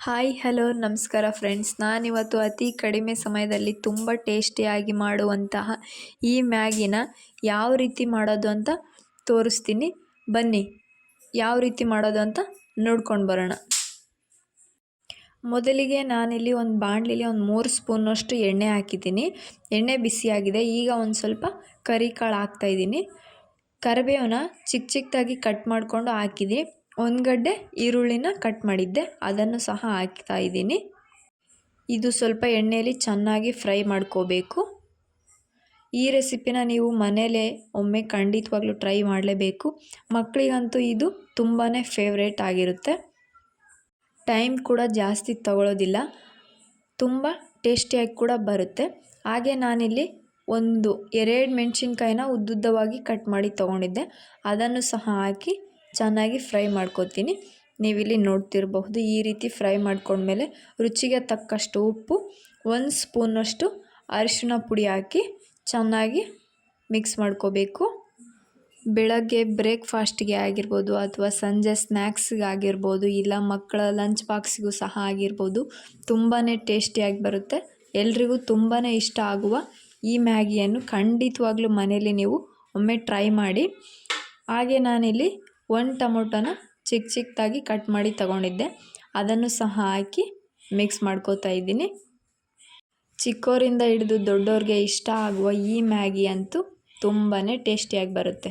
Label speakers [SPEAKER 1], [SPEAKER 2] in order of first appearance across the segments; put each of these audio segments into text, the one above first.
[SPEAKER 1] Hi hello ನಮಸ್ಕಾರ friends ನಾನಿವತ್ತು ಅತಿ ಕಡಿಮೆ ಸಮಯದಲ್ಲಿ ತುಂಬ ಟೇಸ್ಟಿಯಾಗಿ ಮಾಡುವಂತಹ ಈ ಮ್ಯಾಗಿನ ಯಾವ ರೀತಿ ಮಾಡೋದು ಅಂತ ತೋರಿಸ್ತೀನಿ. ಬನ್ನಿ, ಯಾವ ರೀತಿ ಮಾಡೋದು ಅಂತ ನೋಡ್ಕೊಂಡು ಬರೋಣ. ಮೊದಲಿಗೆ ನಾನಿಲ್ಲಿ ಒಂದು ಬಾಣಲಿಲಿ ಒಂದು ಮೂರು ಸ್ಪೂನಷ್ಟು ಎಣ್ಣೆ ಹಾಕಿದ್ದೀನಿ. ಎಣ್ಣೆ ಬಿಸಿಯಾಗಿದೆ, ಈಗ ಒಂದು ಸ್ವಲ್ಪ ಕರಿ ಕಾಳು ಹಾಕ್ತಾಯಿದ್ದೀನಿ ಕರಿಬೇವನ್ನ ಚಿಕ್ಕ ಚಿಕ್ಕದಾಗಿ ಕಟ್ ಮಾಡಿಕೊಂಡು ಹಾಕಿದ್ದೀನಿ ಒಂದು ಗಡ್ಡೆ ಈರುಳ್ಳಿನ ಕಟ್ ಮಾಡಿದ್ದೆ. ಅದನ್ನು ಸಹ ಹಾಕ್ತಾ ಇದ್ದೀನಿ. ಇದು ಸ್ವಲ್ಪ ಎಣ್ಣೆಯಲ್ಲಿ ಚೆನ್ನಾಗಿ ಫ್ರೈ ಮಾಡ್ಕೋಬೇಕು. ಈ ರೆಸಿಪಿನ ನೀವು ಮನೇಲೇ ಒಮ್ಮೆ ಖಂಡಿತವಾಗ್ಲೂ ಟ್ರೈ ಮಾಡಲೇಬೇಕು. ಮಕ್ಕಳಿಗಂತೂ ಇದು ತುಂಬಾ ಫೇವ್ರೇಟ್ ಆಗಿರುತ್ತೆ. ಟೈಮ್ ಕೂಡ ಜಾಸ್ತಿ ತಗೊಳ್ಳೋದಿಲ್ಲ ತುಂಬ ಟೇಸ್ಟಿಯಾಗಿ ಕೂಡ ಬರುತ್ತೆ. ಹಾಗೆ ನಾನಿಲ್ಲಿ ಒಂದು ಎರಡು ಮೆಣಸಿನ್ಕಾಯಿನ ಉದ್ದುದ್ದವಾಗಿ ಕಟ್ ಮಾಡಿ ತೊಗೊಂಡಿದ್ದೆ. ಅದನ್ನು ಸಹ ಹಾಕಿ ಚೆನ್ನಾಗಿ ಫ್ರೈ ಮಾಡ್ಕೋತೀನಿ. ನೀವಿಲ್ಲಿ ನೋಡ್ತಿರಬಹುದು, ಈ ರೀತಿ ಫ್ರೈ ಮಾಡ್ಕೊಂಡ್ಮೇಲೆ ರುಚಿಗೆ ತಕ್ಕಷ್ಟು ಉಪ್ಪು, ಒಂದು ಸ್ಪೂನಷ್ಟು ಅರಿಶಿಣ ಪುಡಿ ಹಾಕಿ ಚೆನ್ನಾಗಿ ಮಿಕ್ಸ್ ಮಾಡ್ಕೋಬೇಕು. ಬೆಳಗ್ಗೆ ಬ್ರೇಕ್ಫಾಸ್ಟ್ಗೆ ಆಗಿರ್ಬೋದು ಅಥವಾ ಸಂಜೆ ಸ್ನ್ಯಾಕ್ಸ್ಗೆ ಆಗಿರ್ಬೋದು ಇಲ್ಲ ಮಕ್ಕಳ ಲಂಚ್ ಬಾಕ್ಸಿಗೂ ಸಹ ಆಗಿರ್ಬೋದು ತುಂಬಾ ಟೇಸ್ಟಿಯಾಗಿ ಬರುತ್ತೆ. ಎಲ್ರಿಗೂ ತುಂಬಾ ಇಷ್ಟ ಆಗುವ ಈ ಮ್ಯಾಗಿಯನ್ನು ಖಂಡಿತವಾಗ್ಲೂ ಮನೇಲಿ ನೀವು ಒಮ್ಮೆ ಟ್ರೈ ಮಾಡಿ. ಹಾಗೆ ನಾನಿಲ್ಲಿ ಒಂದು ಟೊಮೊಟೊನ ಚಿಕ್ಕ ಚಿಕ್ಕದಾಗಿ ಕಟ್ ಮಾಡಿ ತಗೊಂಡಿದ್ದೆ. ಅದನ್ನು ಸಹ ಹಾಕಿ ಮಿಕ್ಸ್ ಮಾಡ್ಕೋತಾ ಇದ್ದೀನಿ. ಚಿಕ್ಕೋರಿಂದ ಹಿಡಿದು ದೊಡ್ಡವ್ರಿಗೆ ಇಷ್ಟ ಆಗುವ ಈ ಮ್ಯಾಗಿ ಅಂತೂ ತುಂಬಾ ಟೇಸ್ಟಿಯಾಗಿ ಬರುತ್ತೆ.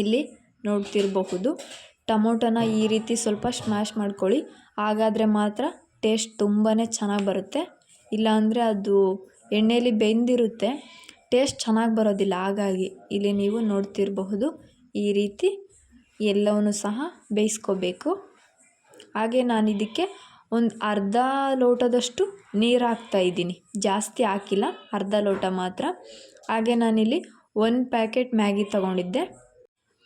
[SPEAKER 1] ಇಲ್ಲಿ ನೋಡ್ತಿರಬಹುದು, ಟೊಮೊಟೊನ ಈ ರೀತಿ ಸ್ವಲ್ಪ ಸ್ಮ್ಯಾಶ್ ಮಾಡ್ಕೊಳ್ಳಿ. ಹಾಗಾದರೆ ಮಾತ್ರ ಟೇಸ್ಟ್ ತುಂಬಾ ಚೆನ್ನಾಗಿ ಬರುತ್ತೆ. ಇಲ್ಲಾಂದರೆ ಅದು ಎಣ್ಣೆಯಲ್ಲಿ ಬೆಂದಿರುತ್ತೆ. ಟೇಸ್ಟ್ ಚೆನ್ನಾಗಿ ಬರೋದಿಲ್ಲ. ಹಾಗಾಗಿ ಇಲ್ಲಿ ನೀವು ನೋಡ್ತಿರಬಹುದು ಈ ರೀತಿ ಎಲ್ಲವನ್ನು ಸಹ ಬೇಯಿಸ್ಕೋಬೇಕು. ಹಾಗೆ ನಾನು ಇದಕ್ಕೆ ಒಂದು ಅರ್ಧ ಲೋಟದಷ್ಟು ನೀರು ಹಾಕ್ತಾ ಇದ್ದೀನಿ. ಜಾಸ್ತಿ ಹಾಕಿಲ್ಲ, ಅರ್ಧ ಲೋಟ ಮಾತ್ರ. ಹಾಗೆ ನಾನಿಲ್ಲಿ ಒಂದು ಪ್ಯಾಕೆಟ್ ಮ್ಯಾಗಿ ತಗೊಂಡಿದ್ದೆ.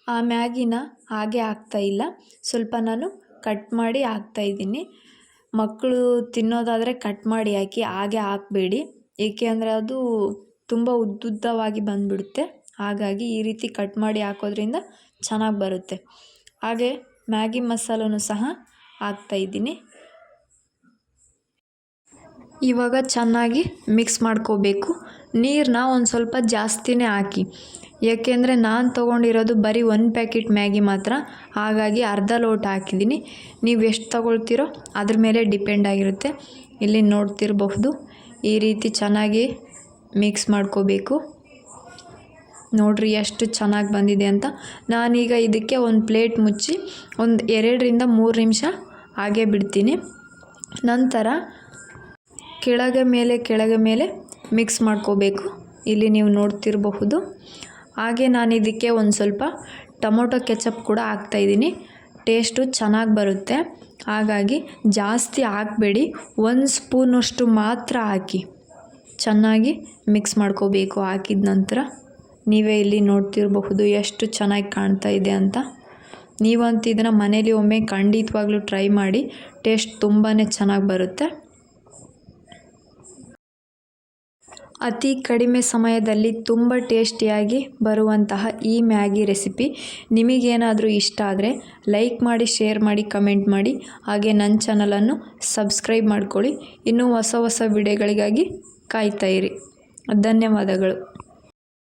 [SPEAKER 1] ಆ ಮ್ಯಾಗಿನ ಹಾಗೆ ಹಾಕ್ತಾ ಇಲ್ಲ. ಸ್ವಲ್ಪ ನಾನು ಕಟ್ ಮಾಡಿ ಹಾಕ್ತಾ ಇದ್ದೀನಿ. ಮಕ್ಕಳು ತಿನ್ನೋದಾದರೆ ಕಟ್ ಮಾಡಿ ಹಾಕಿ ಹಾಗೆ ಹಾಕಬೇಡಿ. ಏಕೆ ಅಂದರೆ ಅದು ತುಂಬ ಉದ್ದುದ್ದವಾಗಿ ಬಂದುಬಿಡುತ್ತೆ. ಹಾಗಾಗಿ ಈ ರೀತಿ ಕಟ್ ಮಾಡಿ ಹಾಕೋದ್ರಿಂದ ಚೆನ್ನಾಗಿ ಬರುತ್ತೆ. ಹಾಗೆ ಮ್ಯಾಗಿ ಮಸಾಲೂ ಸಹ ಹಾಕ್ತಾಯಿದ್ದೀನಿ ಇವಾಗ ಚೆನ್ನಾಗಿ ಮಿಕ್ಸ್ ಮಾಡ್ಕೋಬೇಕು. ನೀರನ್ನ ಒಂದು ಸ್ವಲ್ಪ ಜಾಸ್ತಿನೇ ಹಾಕಿ. ಏಕೆಂದರೆ ನಾನು ತೊಗೊಂಡಿರೋದು ಬರೀ ಒಂದು ಪ್ಯಾಕೆಟ್ ಮ್ಯಾಗಿ ಮಾತ್ರ. ಹಾಗಾಗಿ ಅರ್ಧ ಲೋಟ ಹಾಕಿದ್ದೀನಿ. ನೀವು ಎಷ್ಟು ತೊಗೊಳ್ತೀರೋ ಅದ್ರ ಮೇಲೆ ಡಿಪೆಂಡ್ ಆಗಿರುತ್ತೆ. ಇಲ್ಲಿ ನೋಡ್ತಿರಬಹುದು. ಈ ರೀತಿ ಚೆನ್ನಾಗಿ ಮಿಕ್ಸ್ ಮಾಡ್ಕೋಬೇಕು. ನೋಡಿರಿ ಎಷ್ಟು ಚೆನ್ನಾಗಿ ಬಂದಿದೆ ಅಂತ. ನಾನೀಗ ಇದಕ್ಕೆ ಒಂದು ಪ್ಲೇಟ್ ಮುಚ್ಚಿ ಒಂದು ಎರಡರಿಂದ ಮೂರು ನಿಮಿಷ ಹಾಗೆ ಬಿಡ್ತೀನಿ. ನಂತರ ಕೆಳಗೆ ಮೇಲೆ ಕೆಳಗೆ ಮೇಲೆ ಮಿಕ್ಸ್ ಮಾಡ್ಕೋಬೇಕು. ಇಲ್ಲಿ ನೀವು ನೋಡ್ತಿರಬಹುದು. ಹಾಗೆ ನಾನು ಇದಕ್ಕೆ ಒಂದು ಸ್ವಲ್ಪ ಟೊಮೊಟೊ ಕೆಚಪ್ ಕೂಡ ಹಾಕ್ತಾಯಿದ್ದೀನಿ ಟೇಸ್ಟು ಚೆನ್ನಾಗಿ ಬರುತ್ತೆ. ಹಾಗಾಗಿ ಜಾಸ್ತಿ ಹಾಕಬೇಡಿ. ಒಂದು ಸ್ಪೂನಷ್ಟು ಮಾತ್ರ ಹಾಕಿ. ಚೆನ್ನಾಗಿ ಮಿಕ್ಸ್ ಮಾಡ್ಕೋಬೇಕು ಹಾಕಿದ ನಂತರ. ನೀವೇ ಇಲ್ಲಿ ನೋಡ್ತಿರಬಹುದು ಎಷ್ಟು ಚೆನ್ನಾಗಿ ಕಾಣ್ತಾ ಇದೆ ಅಂತ. ನೀವಂತೂ ಇದನ್ನು ಮನೇಲಿ ಒಮ್ಮೆ ಖಂಡಿತವಾಗ್ಲೂ ಟ್ರೈ ಮಾಡಿ ಟೇಸ್ಟ್ ತುಂಬಾ ಚೆನ್ನಾಗಿ ಬರುತ್ತೆ. ಅತಿ ಕಡಿಮೆ ಸಮಯದಲ್ಲಿ ತುಂಬ ಟೇಸ್ಟಿಯಾಗಿ ಬರುವಂತಹ ಈ ಮ್ಯಾಗಿ ರೆಸಿಪಿ. ನಿಮಗೇನಾದರೂ ಇಷ್ಟ ಆದರೆ ಲೈಕ್ ಮಾಡಿ ಶೇರ್ ಮಾಡಿ ಕಮೆಂಟ್ ಮಾಡಿ. ಹಾಗೆ ನನ್ನ ಚಾನಲನ್ನು ಸಬ್ಸ್ಕ್ರೈಬ್ ಮಾಡ್ಕೊಳ್ಳಿ. ಇನ್ನೂ ಹೊಸ ಹೊಸ ವಿಡಿಯೋಗಳಿಗಾಗಿ ಕಾಯ್ತಾಯಿರಿ ಧನ್ಯವಾದಗಳು.